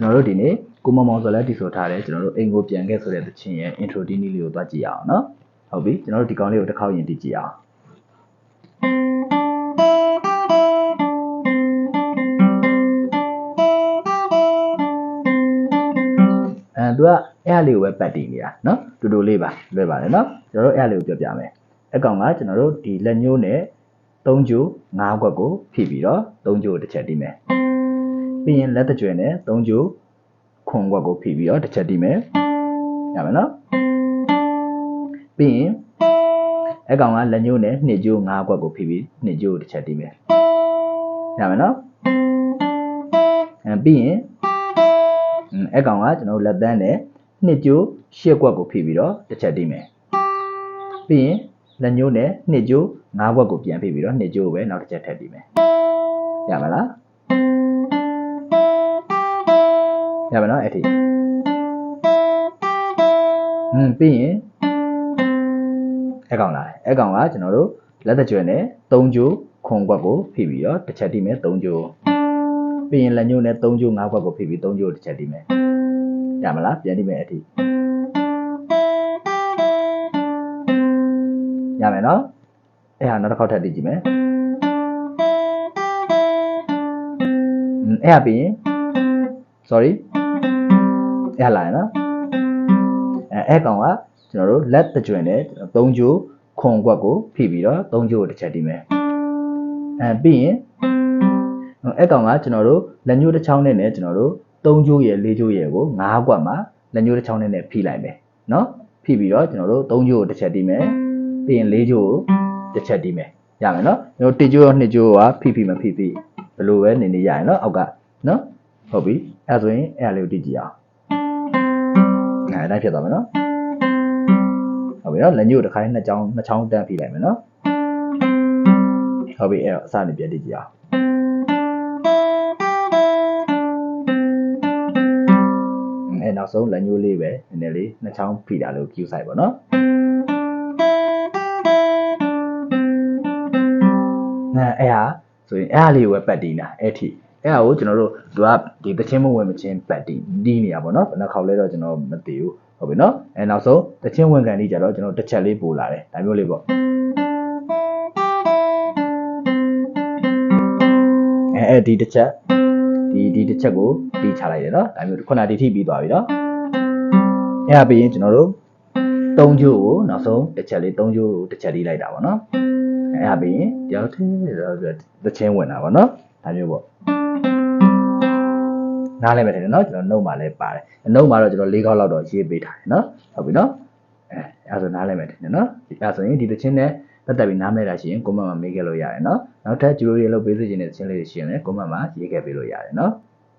ကျွန်တော်တို့ဒီနေ့ကိုမမောင်ဆိုလဲတီဆိုထားတယ်ကျွန်တော်တို့အိမ်ကိုပြန်ခဲ့ဆိုတဲ့သချင်းရဲ့ intro ဒီနေ့လေးကိုသွားကြည့်ရအောင်နော်ဟုတ်ပြီကျွန်တော်တို့ဒီကောင်လေးကိုတစ်ခေါက်ရင်တီးကြည့်အောင်အဲသူကအဲ့အလေးကိုပဲပတ်တည်နေတာနော်တူတူလေးပါလွယ်ပါတယ်နော်ကျွန်တော်တို့အဲ့အလေးကိုပြောပြမယ်အကောင်ကကျွန်တော်တို့ဒီလက်ညှိုးနဲ့၃ကျိုး၅ခွက်ကိုဖိပြီးတော့၃ကျိုးတစ်ချက်တီးမယ် ပြီးရင်လက်တကြွယ်နဲ့၃ကျိုးခွန်ခွက်ကိုဖိပြီးတော့တစ်ချက်တီးမယ်ရမယ်နော်ပြီးရင်အကောင်ကလက်ညှိုးနဲ့နှစ်ကျိုး၅ခွက်ကိုဖိပြီးနှစ်ကျိုးတစ်ချက်တီးမယ်ရမယ်နော်အဲပြီးရင်อืมအဲ့ကောင်ကကျွန်တော်တို့လက်သန်းနဲ့နှစ်ကျိုးရှစ်ကွက်ကိုဖိပြီးတော့တစ်ချက်တိမယ်ပြီးရင်လက်ညှိုးနဲ့နှစ်ကျိုးငါးကွက်ကိုပြန်ဖိပြီးတော့နှစ်ကျိုးကိုပဲနောက်တစ်ချက်ထပ်တိမယ်ရမလား ရပါနော်အဲ့ဒီอืมပြီးရင်အဲ့ကောင်လာတယ်အဲ့ကောင်ကကျွန်တော်တို့လက်တကြွနဲ့၃ကြိုးခုံကွက်ကိုဖိပြီးတော့တစ်ချက်တိမယ်၃ကြိုးပြီးရင်လက်ညှိုးနဲ့၃ကြိုး၅ကွက်ကိုဖိပြီး၃ကြိုးတစ်ချက်တိမယ်ရမလားပြန်တိမယ်အဲ့ဒီရမယ်နော်အဲ့ဟာနောက်တစ်ခေါက်ထပ်တိကြည့်မယ်အဲ့ဟာပြီးရင် sorry အဲ့ဟာလာရနော်အဲအဲ့ကောင်ကကျွန်တော်တို့လက်တကြွင်နဲ့3ကျိုးခွန်ကွက်ကိုဖိပြီးတော့3ကျိုးတစ်ချက်တီးမယ်အဲပြီးရင်အဲ့ကောင်ကကျွန်တော်တို့လက်ညှိုးတစ်ချောင်းနဲ့နဲ့ကျွန်တော်တို့၃ကျိုးရယ်၄ကျိုးရယ်ကို၅ကွက်မှာလက်ညှိုးတစ်ချောင်းနဲ့နဲ့ဖိလိုက်မယ်နော်ဖိပြီးတော့ကျွန်တော်တို့၃ကျိုးကိုတစ်ချက်တီးမယ်ပြီးရင်၄ကျိုးကိုတစ်ချက်တီးမယ်ရမယ်နော်ကျွန်တော်တစ်ကျိုးရောနှစ်ကျိုးကဖိဖိမဖိဖိဘယ်လိုပဲနေနေရရင်နော်အောက်ကနော်ဟုတ်ပြီအဲ့ဒါဆိုရင်အဲ့ဒါလေးကိုတီးကြည့်အောင် အဲ့ဒါဖြစ်သွားမယ်နော်ဟုတ်ပြီနော်လက်ညှိုးတစ်ခါနဲ့နှစ်ချောင်းနှစ်ချောင်းတန်းဖိလိုက်မယ်နော်ဟုတ်ပြီအဲ့တော့အစနေပြန်တီးကြည့်အောင်အဲနောက်ဆုံးလက်ညှိုးလေးပဲနည်းနည်းလေးနှစ်ချောင်းဖိတာလို့ cue site ပေါ့နော်အဲအဲ့ဟာဆိုရင်အဲ့ဟာလေးကိုပဲပတ်တီးတာအဲ့ထိ အဲ့ဟာကိုကျွန်တော်တို့သူကဒီတချင်းမဝင်မချင်းပတ်တီးတီးနေရပါတော့ဘယ်နှခေါက်လဲတော့ကျွန်တော်မသိဘူးဟုတ်ပြီနော်အဲနောက်ဆုံးတချင်းဝင်ကန်လေးကြတော့ကျွန်တော်တစ်ချက်လေးပို့လာတယ်ဒါမျိုးလေးပေါ့အဲအဲ့ဒီတစ်ချက်ဒီဒီတစ်ချက်ကိုတီးချလိုက်တယ်နော်ဒါမျိုးခုနဒီထိပြီးသွားပြီနော်အဲ့ဒါပြီးရင်ကျွန်တော်တို့၃ကျိုးကိုနောက်ဆုံးတစ်ချက်လေး၃ကျိုးကိုတစ်ချက်တီးလိုက်တာပေါ့နော်အဲ့ဒါပြီးရင်တယောက်တည်းတော့တချင်းဝင်တာပေါ့နော်ဒါမျိုးပေါ့ နားလဲမယ်တယ်နော်ကျွန်တော်နှုတ်မှာလည်းပါတယ်နှုတ်မှာတော့ကျွန်တော်၄ခေါက်လောက်တော့ရေးပေးထားတယ်နော်ဟုတ်ပြီနော်အဲအဲ့ဒါဆိုနားလဲမယ်တယ်နော်အဲ့ဒါဆိုရင်ဒီတချင်းနဲ့ပတ်သက်ပြီးနားမဲတာရှိရင် comment မှာမေးခဲ့လို့ရတယ်နော်နောက်ထပ်ကျူရိုရီလုပ်ပေးစီခြင်းတဲ့တချင်းလေးတွေရှိရင်လည်း comment မှာရေးခဲ့ပေးလို့ရတယ်နော်